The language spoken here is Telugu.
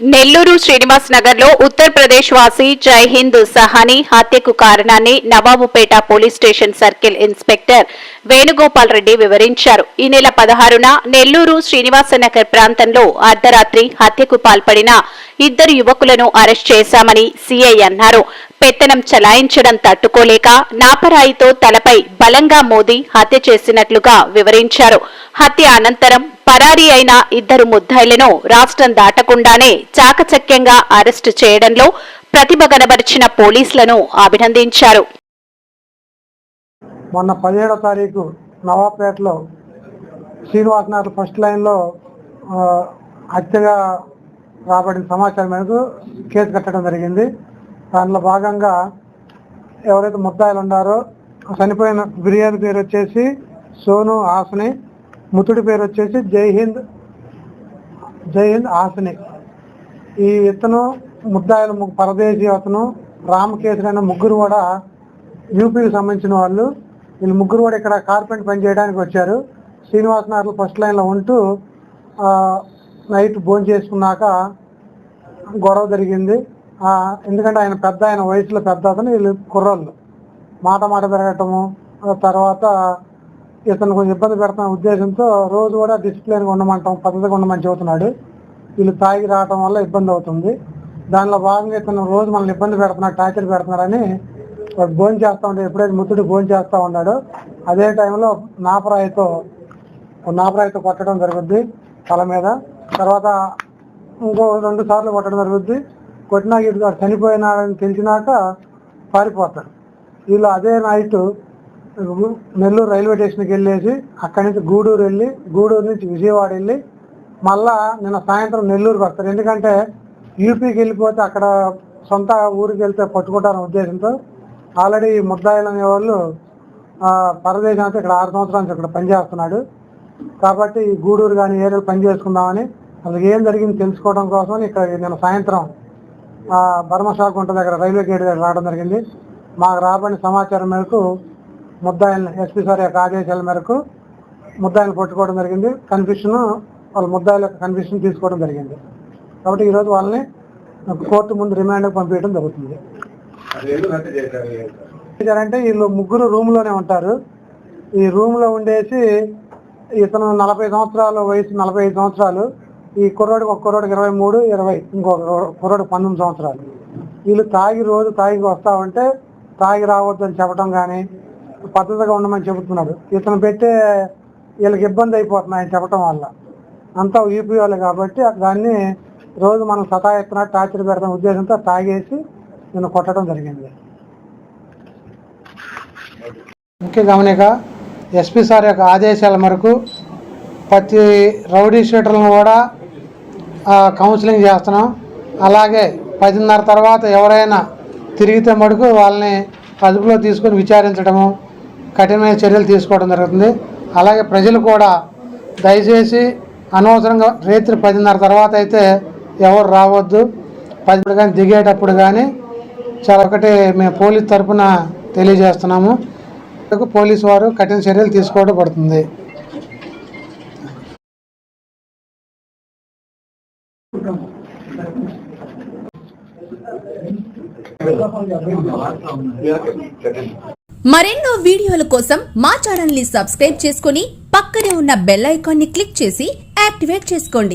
నెల్లూరు శ్రీనివాస్ నగర్లో ఉత్తరప్రదేశ్ వాసి జై హింద్ సహాని హత్యకు కారణాన్ని Nawabpet police station circle inspector Venugopal Reddy వివరించారు. ఈ నెల పదహారున నెల్లూరు శ్రీనివాస నగర్ ప్రాంతంలో అర్ధరాత్రి హత్యకు పాల్పడిన ఇద్దరు యువకులను అరెస్ట్ చేశామని సీఐ అన్నారు. పెత్తనం చలాయించడం తట్టుకోలేక నాపరాయితో తలపై బలంగా మోదీ హత్య చేసినట్లుగా వివరించారు. హత్య అనంతరం పరారీ అయిన ఇద్దరు ముద్దాయిలను రాష్ట్రం దాటకుండానే చాకచక్యంగా అరెస్టు చేయడంలో ప్రతిభ కనబరిచిన పోలీసులను అభినందించారు. మొన్న పదిహేడో తారీఖు నవాబ్పేటలో శ్రీనివాసనాథ్ ఫస్ట్ లైన్లో హత్యగా రాబడిన సమాచారం మేరకు కేసు కట్టడం జరిగింది. దానిలో భాగంగా ఎవరైతే ముద్దాయిలు ఉన్నారో చనిపోయిన బిర్యానీ పేరు వచ్చేసి సోను హాసని ముతుడి పేరు వచ్చేసి జై హింద్ జై హింద్ హాసని. ఈ ఇతను ముద్దాయిల పరదేశీ అతను రామకేశ్వరి అనే ముగ్గురు కూడా యూపీకి సంబంధించిన వాళ్ళు. వీళ్ళు ముగ్గురు కూడా ఇక్కడ కార్పెంట్ పని చేయడానికి వచ్చారు. శ్రీనివాస్ నగర్ ఫస్ట్ లైన్లో ఉంటూ ఆ, నైట్ భోజనం చేసుకున్నాక గొడవ జరిగింది. ఎందుకంటే ఆయన పెద్ద ఆయన వయసులో పెద్ద అతను వీళ్ళు కుర్రాళ్ళు. మాట మాట పెరగటము తర్వాత ఇతను కొంచెం ఇబ్బంది పెడుతున్న ఉద్దేశంతో రోజు కూడా డిసిప్లిన్గా ఉండమంటాం పద్ధతిగా ఉండమని చెబుతున్నాడు. వీళ్ళు తాగి రావటం వల్ల ఇబ్బంది అవుతుంది. దానిలో భాగంగా ఇతను రోజు మనల్ని ఇబ్బంది పెడుతున్నాడు టార్చర్ పెడుతున్నారని వాడు భోజనం చేస్తూ ఉంటాడు ఎప్పుడైతే ముత్తుడు భోజనం చేస్తూ ఉన్నాడో అదే టైంలో నాపరాయితో నాపరాయితో కొట్టడం జరుగుద్ది తల మీద. తర్వాత ఇంకో రెండు సార్లు కొట్టడం జరుగుద్ది. కొట్టినాక ఇటు వాడు చనిపోయినాడని తెలిసినాక పారిపోతాడు వీళ్ళు అదే నైట్ నెల్లూరు రైల్వే స్టేషన్కి వెళ్ళేసి అక్కడి నుంచి గూడూరు వెళ్ళి గూడూరు నుంచి విజయవాడ వెళ్ళి మళ్ళా నిన్న సాయంత్రం నెల్లూరుకి వస్తారు. ఎందుకంటే యూపీకి వెళ్ళిపోతే అక్కడ సొంత ఊరికి వెళ్తే పట్టుకుంటారనే ఉద్దేశంతో ఆల్రెడీ ముద్దాయిలు అనేవాళ్ళు పరదేశం అంతా ఇక్కడ ఆరు సంవత్సరాల నుంచి ఇక్కడ పనిచేస్తున్నాడు. కాబట్టి ఈ గూడూరు కానీ ఏరియాలో పని చేసుకుందామని అసలు ఏం జరిగింది తెలుసుకోవడం కోసం ఇక్కడ నిన్న సాయంత్రం ఆ, బర్మషాకుంట దగ్గర రైల్వే గేట్ దగ్గర రావడం జరిగింది. మాకు రాబడిన సమాచారం మేరకు ముద్దాయిల్ని ఎస్పీ సార్ యొక్క ఆదేశాల మేరకు ముద్దాయిల్ని పట్టుకోవడం జరిగింది. కన్ఫ్యూషన్ వాళ్ళ ముద్దాయిల యొక్క కన్ఫ్యూషన్ తీసుకోవడం జరిగింది. కాబట్టి ఈరోజు వాళ్ళని కోర్టు ముందు రిమాండ్ పంపించడం జరుగుతుంది. అంటే వీళ్ళు ముగ్గురు రూమ్లోనే ఉంటారు. ఈ రూమ్లో ఉండేసి ఇతను నలభై సంవత్సరాలు వయసు నలభై ఐదు సంవత్సరాలు. ఈ కుర్రోడికి ఒక కుర్రోడికి ఇరవై మూడు ఇరవై ఇంకొక కుర్రోడికి పంతొమ్మిది సంవత్సరాలు. వీళ్ళు తాగి రోజు తాగి వస్తా ఉంటే తాగి రావద్దు అని చెప్పడం కానీ పద్ధతిగా ఉండమని చెబుతున్నాడు. ఇతను పెట్టే వీళ్ళకి ఇబ్బంది అయిపోతుంది ఆయన చెప్పడం వల్ల. అంతా యూపీ వాళ్ళు కాబట్టి దాన్ని రోజు మనం సతాయిస్తున్నా టార్చర్ పెడతాం ఉద్దేశంతో తాగేసి నేను కొట్టడం జరిగింది. ముఖ్య గమనిక. ఎస్పీ సార్ యొక్క ఆదేశాల మేరకు ప్రతి రౌడీ షీటర్లను కూడా కౌన్సిలింగ్ చేస్తున్నాం. అలాగే పదిన్నర తర్వాత ఎవరైనా తిరిగితే మటుకు వాళ్ళని అదుపులో తీసుకొని విచారించడము కఠినమైన చర్యలు తీసుకోవడం జరుగుతుంది. అలాగే ప్రజలు కూడా దయచేసి అనవసరంగా రాత్రి పదిన్నర తర్వాత అయితే ఎవరు రావద్దు. పది కానీ దిగేటప్పుడు కానీ చాలా ఒకటి మేము పోలీస్ తరఫున తెలియజేస్తున్నాము. పోలీసు వారు కఠిన చర్యలు తీసుకోవడం పడుతుంది. మరెన్నో వీడియోల కోసం మా ఛానల్ని సబ్స్క్రైబ్ చేసుకుని పక్కనే ఉన్న బెల్ ఐకాన్ని క్లిక్ చేసి యాక్టివేట్ చేసుకోండి.